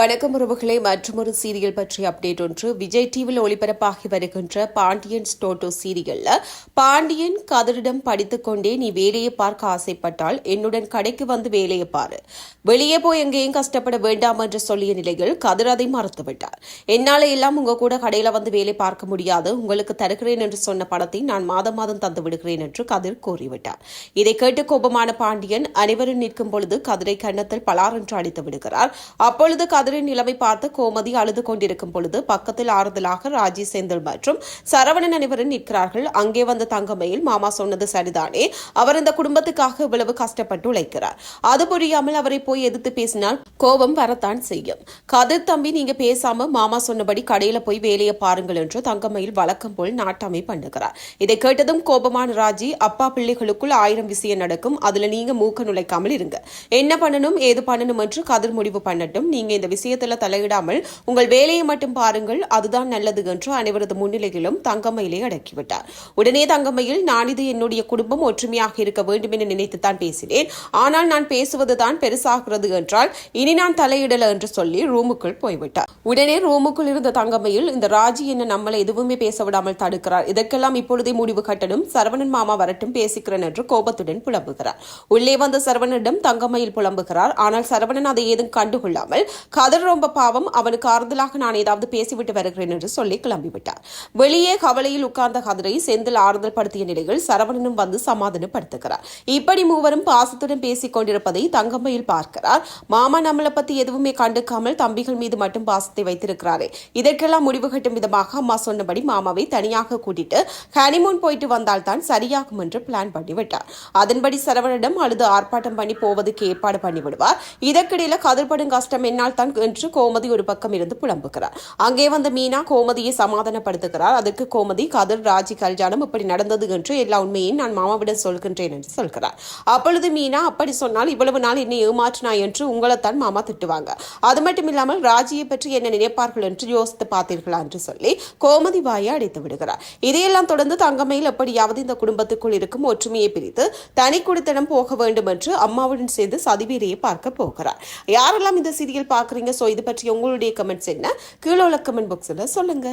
வணக்கம் உறவுகளை. மற்றொரு சீரியல் பற்றிய அப்டேட் ஒன்று. விஜய் டிவியில் ஒளிபரப்பாகி வருகின்ற பாண்டியன் ஸ்டோட்டோ சீரியல்ல பாண்டியன் கதரிடம் படித்துக் கொண்டே நீ வேலையை பார்க்க ஆசைப்பட்டால் என்னுடன் கடைக்கு வந்து வேலையை பாரு. வெளியே போய் எங்கேயும் கஷ்டப்பட வேண்டாம் என்று சொல்லிய நிலையில் கதிர் அதை மறுத்துவிட்டார் என்னால எல்லாம் உங்க கூட கடையில வந்து வேலை பார்க்க முடியாது. உங்களுக்கு தருகிறேன் என்று சொன்ன பணத்தை நான் மாதம் மாதம் தந்து விடுகிறேன் என்று கதிர் கூறிவிட்டார். இதை கேட்டு கோபமான பாண்டியன் அனைவரும் நிற்கும் பொழுது கதிரை கன்னத்தில் பலாரென்று அடித்து விடுகிறார். அப்பொழுது கதிர் கதிரின் நிலைமை பார்த்து கோமதி அழுது கொண்டிருக்கும் பொழுது பக்கத்தில் ஆறுதலாக ராஜி செந்தில் மற்றும் சரவணன் அனைவரும் நிற்கிறார்கள். அங்கே வந்த தங்கமையில் மாமா சொன்னது சரிதானே? அவர் இந்த குடும்பத்துக்காக இவ்வளவு கஷ்டப்பட்டு உழைக்கிறார். அது புரியாமல் அவரை போய் எதிர்த்து பேசினால் கோபம் வரத்தான் செய்யும். கதிர் தம்பி நீங்க பேசாம மாமா சொன்னபடி கடையில போய் வேலையை பாருங்கள் என்று தங்கமையில் வழக்கம் போல் நாட்டாமை பண்ணுகிறார். இதை கேட்டதும் கோபமான ராஜி அப்பா பிள்ளைகளுக்குள் ஆயிரம் விஷயம் நடக்கும். அதுல நீங்க மூக்க நுழைக்காமல் இருங்க. என்ன பண்ணணும் ஏது பண்ணணும் என்று கதிர் முடிவு பண்ணட்டும். நீங்க இந்த விஷயத்துல தலையிடாமல் உங்கள் வேலையை மட்டும் பாருங்கள் அதுதான் நல்லது என்று அனைவரது முன்னிலையிலும் தங்கமயிலை அடக்கிவிட்டார் உடனே தங்கமயில் நான் இது என்னுடைய குடும்பம் ஒற்றுமையாக இருக்க வேண்டும் என நினைத்துத்தான் பேசினேன். ஆனால் நான் பேசுவதுதான் பெருசாகிறது என்றால் இனி நான் தலையிடல என்று சொல்லி ரூமுக்குள் போய்விட்டார். உடனே ரூமுக்குள் இருந்த தங்கமயில் இந்த ராஜி என்ன நம்மளை எதுவுமே பேச விடாமல் தடுக்கிறார். இதற்கெல்லாம் இப்பொழுதே முடிவு கட்டணும். சரவணன் மாமா வரட்டும் பேசிக்கிறேன் என்று கோபத்துடன் புலம்புகிறார். உள்ளே வந்த சரவணனிடம் தங்கமயில் புலம்புகிறார். ஆனால் சரவணன் அதை ஏதும் கண்டுகொள்ளாமல் கதர் ரொம்ப பாவம். அவனுக்கு ஆறுதலாக நான் ஏதாவது பேசிவிட்டு வருகிறேன் என்று சொல்லி கிளம்பிவிட்டார். வெளியே கவலையில் உட்கார்ந்த கதிரை செந்தில் ஆறுதல் படுத்திய நிலையில் சரவணனும் வந்து சமாதானப்படுத்துகிறார். இப்படி மூவரும் பாசத்துடன் பேசிக் கொண்டிருப்பதை தங்கம்மையில் பார்க்கிறார். மாமா நம்மளை பத்தி எதுவுமே கண்டுக்காமல் தம்பிகள் மீது மட்டும் பாசத்தை வைத்திருக்கிறாரே. இதற்கெல்லாம் முடிவு கட்டும் விதமாக அம்மா சொன்னபடி மாமாவை தனியாக கூட்டிட்டு ஹனிமூன் போயிட்டு வந்தால் தான் சரியாகும் என்று பிளான் பண்ணிவிட்டார். அதன்படி சரவணனிடம் அழுது ஆர்ப்பாட்டம் பண்ணி போவதுக்கு ஏற்பாடு பண்ணிவிடுவார். இதற்கிடையில கதிர்படும் கஷ்டம் என்னால் தான் என்று கோமதி ஒரு பக்கம் இருந்து புலம்புகிறார். அங்கே வந்த மீனா கோமதியை சமாதானப்படுத்துகிறார். அதற்கு கோமதி கதிர் ராஜி கல்யாணம் இப்படி நடந்தது என்று எல்லா உண்மையையும் நான் மாமாவிடம் சொல்கின்றேன் என்று சொல்கிறார். அப்பொழுது மீனா அப்படி சொன்னால் இவ்வளவு நாள் என்னை ஏமாற்றினாய் என்று உங்களைத்தான் மாமா திட்டுவாங்க. அது மட்டும் இல்லாமல் ராஜியை பற்றி என்ன நினைப்பார்கள் என்று யோசித்து பார்த்தீர்களா? என்று சொல்லி கோமதி வாயை அடைத்து விடுகிறார். இதையெல்லாம் தொடர்ந்து தங்கமையில் எப்படியாவது இந்த குடும்பத்துக்குள் இருக்கும் ஒற்றுமையை பிரித்து தனி குடித்தனம் போக வேண்டும் என்று அம்மாவுடன் சேர்ந்து சதிவீரையை பார்க்க போகிறார். யாரெல்லாம் இந்த சீரியல் பார்க்கிறீங்க ஸோ இது பற்றி உங்களுடைய கமெண்ட்ஸ் என்ன? கீழே உள்ள கமெண்ட் பாக்ஸில் சொல்லுங்க.